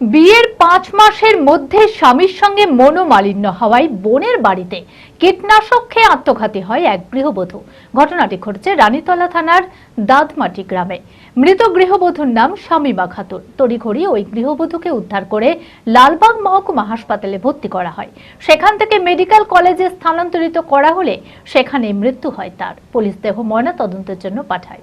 বিয়ের পাঁচ মাসের মধ্যে স্বামীর সঙ্গে মনোমালিন্য হওয়ায় বোনের বাড়িতে কীটনাশক খেয়ে আত্মঘাতী হয় এক গৃহবধূ। ঘটনাটি ঘটেছে রানীতলা থানার দাঁতমাটি গ্রামে। মৃত গৃহবধূর নাম শামীমা খাতুন। তড়িঘড়ি ওই গৃহবধূকে উদ্ধার করে লালবাগ মহকুমা হাসপাতালে ভর্তি করা হয়। সেখান থেকে মেডিকেল কলেজে স্থানান্তরিত করা হলে সেখানে মৃত্যু হয় তার। পুলিশ দেহ ময়না তদন্তের জন্য পাঠায়।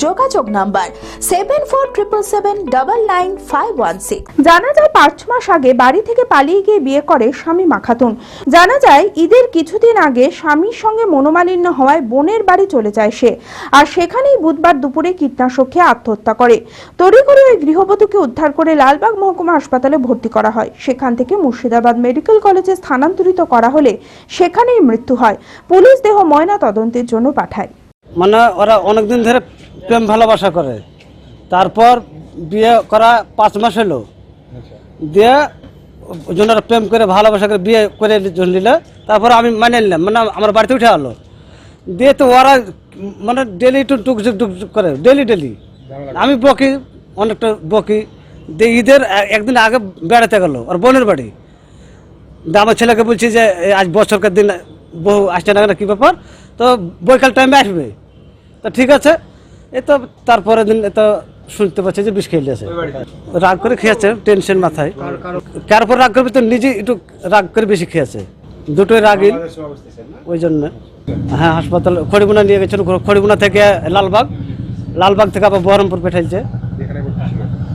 যোগাযোগ number seven four triple seven double nine five one six জানা যায় পাঁচ মাস আগে বাড়ি থেকে পালিয়ে গিয়ে বিয়ে করে স্বামী মাখাতুন। জানা যায় ঈদের কিছুদিন আগে স্বামীর সঙ্গে মনোমালিন্য হওয়ায় বোনের বাড়ি চলে যায় সে। আর সেখানেই বুধবার দুপুরে কীটনাশক খেয়ে আত্মহত্যা করে। তড়িঘড়ি ওই গৃহবধূকে উদ্ধার করে লালবাগ মহকুমা হাসপাতালে ভর্তি করা হয়। সেখান থেকে মুর্শিদাবাদ মেডিকেল কলেজে স্থানান্তরিত করা হলে সেখানেই মৃত্যু হয়। পুলিশ দেহ ময়না তদন্তের জন্য পাঠায়। মানে ওরা অনেকদিন ধরে প্রেম ভালোবাসা করে। তারপর বিয়ে করা পাঁচ মাস হলো। দিয়ে ওই জন্য ওরা প্রেম করে ভালোবাসা করে বিয়ে করে নিল। তারপর আমি মানে নিলাম মানে আমার বাড়িতে উঠে আলো। দিয়ে তো ওরা মানে ডেলি একটু টুকঝুক টুকঝুক করে ডেলি ডেলি আমি বকি অনেকটা বকি। দিয়ে ঈদের একদিন আগে বেড়াতে গেলো ওর বোনের বাড়ি। দিয়ে আমার ছেলেকে বলছি যে আজ বছরকার দিন বহু আসছে না কী ব্যাপার? তো বৈকাল টাইমে আসবে। তা ঠিক আছে এ তো তারপরের দিন এ শুনতে পাচ্ছে যে বিষ খেয়ে আছে রাগ করে খেয়েছে, টেনশন মাথায়। কার পর রাগ করবে তো নিজে একটু রাগ করে বেশি খেয়েছে। দুটোই রাগই ওই জন্য। হ্যাঁ হাসপাতাল, খড়িগুনা নিয়ে গেছিল, খড়িগুনা থেকে লালবাগ। লালবাগ থেকে আবার বহরমপুর পেঠাইছে।